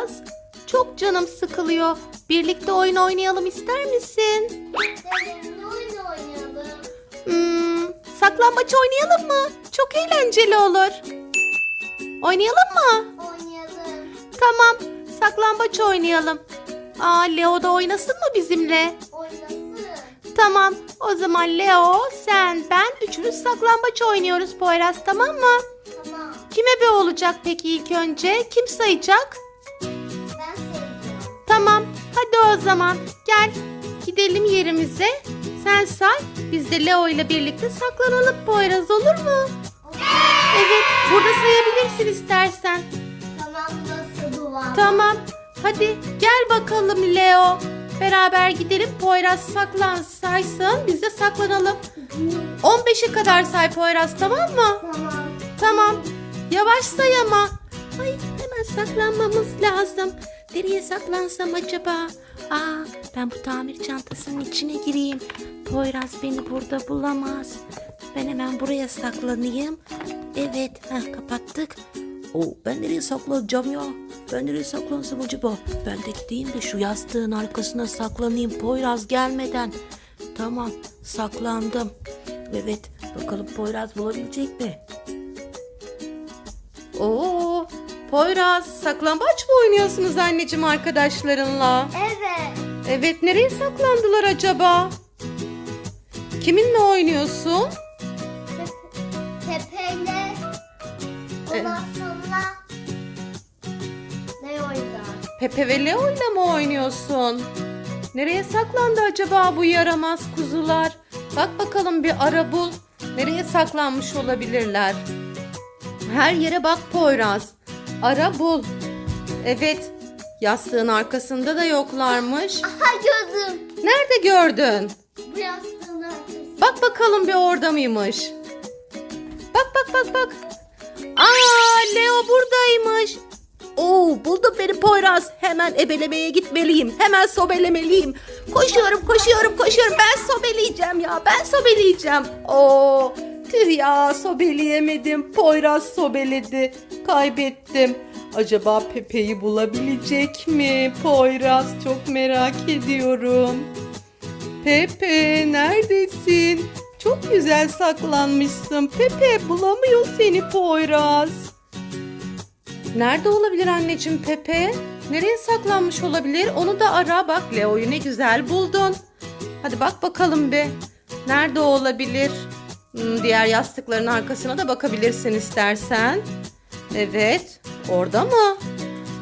Poyraz. Çok canım sıkılıyor. Birlikte oyun oynayalım ister misin? Ne oyun oynayalım? Hmm, saklambaç oynayalım mı? Çok eğlenceli olur. Oynayalım mı? Oynayalım. Tamam, saklambaç oynayalım. Aa, Leo da oynasın mı bizimle? Oynasın. Tamam, o zaman Leo, sen, ben üçümüz saklambaç oynuyoruz Poyraz tamam mı? Tamam. Kime be olacak peki ilk önce? Kim sayacak? Tamam, hadi o zaman gel gidelim yerimize. Sen say, biz de Leo ile birlikte saklanalım Poyraz olur mu? Evet, burada sayabilirsin istersen. Tamam nasıl duvar? Tamam, hadi gel bakalım Leo. Beraber gidelim Poyraz saklan saysın biz de saklanalım. 15'e kadar say Poyraz tamam mı? Tamam. Tamam. Yavaş say ama. Ay hemen saklanmamız lazım. Nereye saklansam acaba? Aa ben bu tamir çantasının içine gireyim. Poyraz beni burada bulamaz. Ben hemen buraya saklanayım. Evet heh, kapattık. Oo, ben nereye saklanacağım ya? Ben nereye saklansam acaba? Ben de gideyim de şu yastığın arkasına saklanayım Poyraz gelmeden. Tamam saklandım. Evet bakalım Poyraz bulabilecek mi? Oo, Poyraz saklambaç mı oynuyorsunuz anneciğim arkadaşlarınla? Evet. Evet, nereye saklandılar acaba? Kiminle oynuyorsun? Tepeyle. Ondan sonra ne oynar? Pepe ve Leo ile mi oynuyorsun? Nereye saklandı acaba bu yaramaz kuzular? Bak bakalım bir ara bul. Nereye saklanmış olabilirler? Her yere bak Poyraz. Ara bul. Evet, yastığın arkasında da yoklarmış. Aha gördüm. Nerede gördün? Bu yastığın arkası. Bak bakalım bir orada mıymış? Bak bak bak bak. Aa Leo buradaymış. Oo buldum beni Poyraz. Hemen ebelemeye gitmeliyim. Hemen sobelemeliyim. Koşuyorum koşuyorum koşuyorum. Ben sobeleyeceğim ya. Ben sobeleyeceğim. Oo tüh ya sobeleyemedim. Poyraz sobeledi. Kaybettim. Acaba Pepe'yi bulabilecek mi? Poyraz çok merak ediyorum. Pepe neredesin? Çok güzel saklanmışsın. Pepe bulamıyor seni Poyraz. Nerede olabilir anneciğim Pepe? Nereye saklanmış olabilir? Onu da ara bak Leo'yu ne güzel buldun. Hadi bak bakalım bir. Nerede olabilir? Hmm, diğer yastıkların arkasına da bakabilirsin istersen. Evet. Orada mı?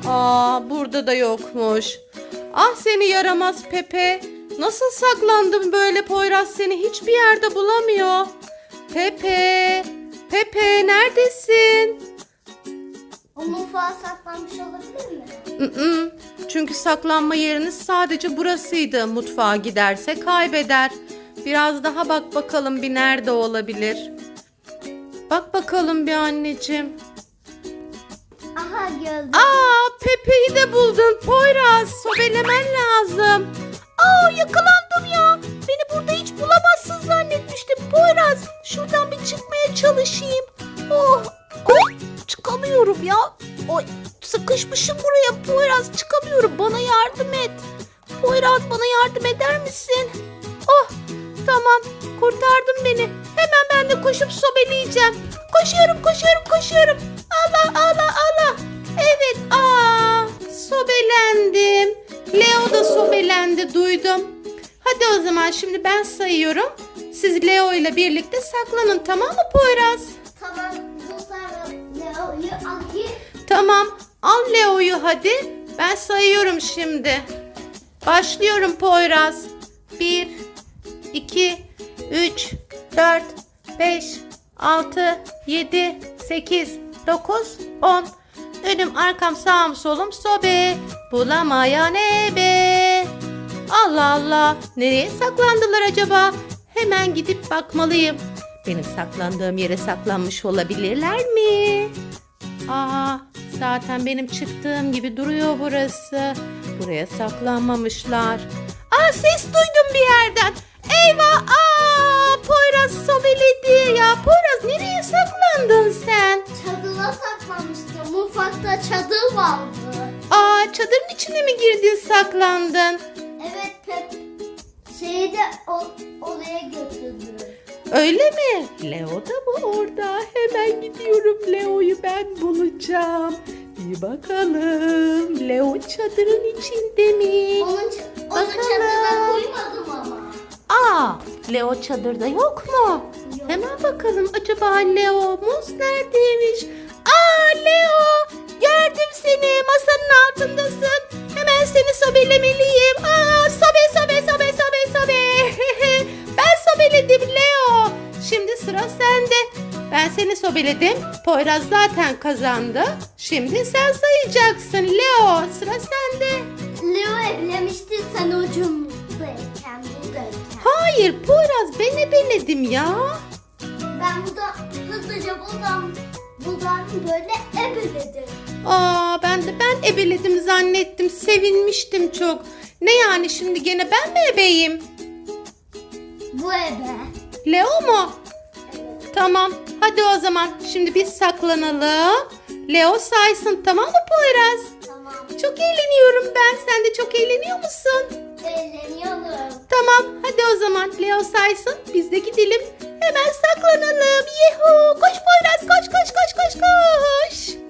Aa burada da yokmuş. Ah seni yaramaz Pepe. Nasıl saklandın böyle Poyraz seni hiçbir yerde bulamıyor. Pepe. Pepe neredesin? O mutfağa saklanmış olabilir mi? Mm-mm. Çünkü saklanma yeriniz sadece burasıydı. Mutfağa giderse kaybeder. Biraz daha bak bakalım bir nerede olabilir. Bak bakalım bir anneciğim. Aha gördüm. Aa Pepe'yi de buldun Poyraz. Sobelemen lazım. Aa yakalandım ya. Beni burada hiç bulamazsın zannetmiştim Poyraz. Şuradan bir çıkmaya çalışayım. Oh, oh çıkamıyorum ya. Oy sıkışmışım buraya Poyraz çıkamıyorum. Bana yardım et. Poyraz bana yardım eder misin? Tamam kurtardın beni. Hemen ben de koşup sobeleyeceğim. Koşuyorum koşuyorum koşuyorum. Allah Allah Allah. Evet aa sobelendim. Leo da sobelendi duydum. Hadi o zaman şimdi ben sayıyorum. Siz Leo ile birlikte saklanın tamam mı Poyraz? Tamam. Leo'yu alayım. Tamam al Leo'yu hadi. Ben sayıyorum şimdi. Başlıyorum Poyraz. 1, 2, 3, 4, 5, 6, 7, 8, 9, 10. Önüm arkam sağım solum sobe. Bulamayan ebe. Allah Allah. Nereye saklandılar acaba? Hemen gidip bakmalıyım. Benim saklandığım yere saklanmış olabilirler mi? Aa, zaten benim çıktığım gibi duruyor burası. Buraya saklanmamışlar. Aa, ses duydum bir yerden. Eyvah! Aa, Poyraz sobeledi ya. Poyraz nereye saklandın sen? Çadıra saklanmıştım. Mutfakta çadır vardı. Aa, çadırın içine mi girdin saklandın? Evet Pep şeyi de o, oraya götürdü. Öyle mi? Leo da mı orada? Hemen gidiyorum Leo'yu ben bulacağım. Bir bakalım. Leo çadırın içinde mi? Onun, ç- onu Bakalım. çadıra koymadım ama. Aa, Leo çadırda yok mu? Hemen bakalım acaba Leo'muz neredeymiş? Aa Leo, gördüm seni. Masanın altındasın. Hemen seni sobelemeliyim. Aa, sobe sobe sobe sobe sobe. ben sobeledim Leo. Şimdi sıra sende. Ben seni sobeledim. Poyraz zaten kazandı. Şimdi sen sayacaksın Leo. Sıra sende. Leo evlemişti sen. Hayır Poyraz ben ebeledim ya. Ben burada hızlıca buradan buradan böyle ebeledim. Aa ben de ben ebeledim zannettim. Sevinmiştim çok. Ne yani şimdi gene ben mi ebeyim? Bu ebe. Leo mu? Evet. Tamam. Hadi o zaman. Şimdi biz saklanalım. Leo saysın tamam mı Poyraz? Çok eğleniyorum ben. Sen de çok eğleniyor musun? Eğleniyorum. Tamam. Hadi o zaman Leo saysın. Biz de gidelim. Hemen saklanalım. Yuhu. Koş Poyraz koş koş koş koş koş.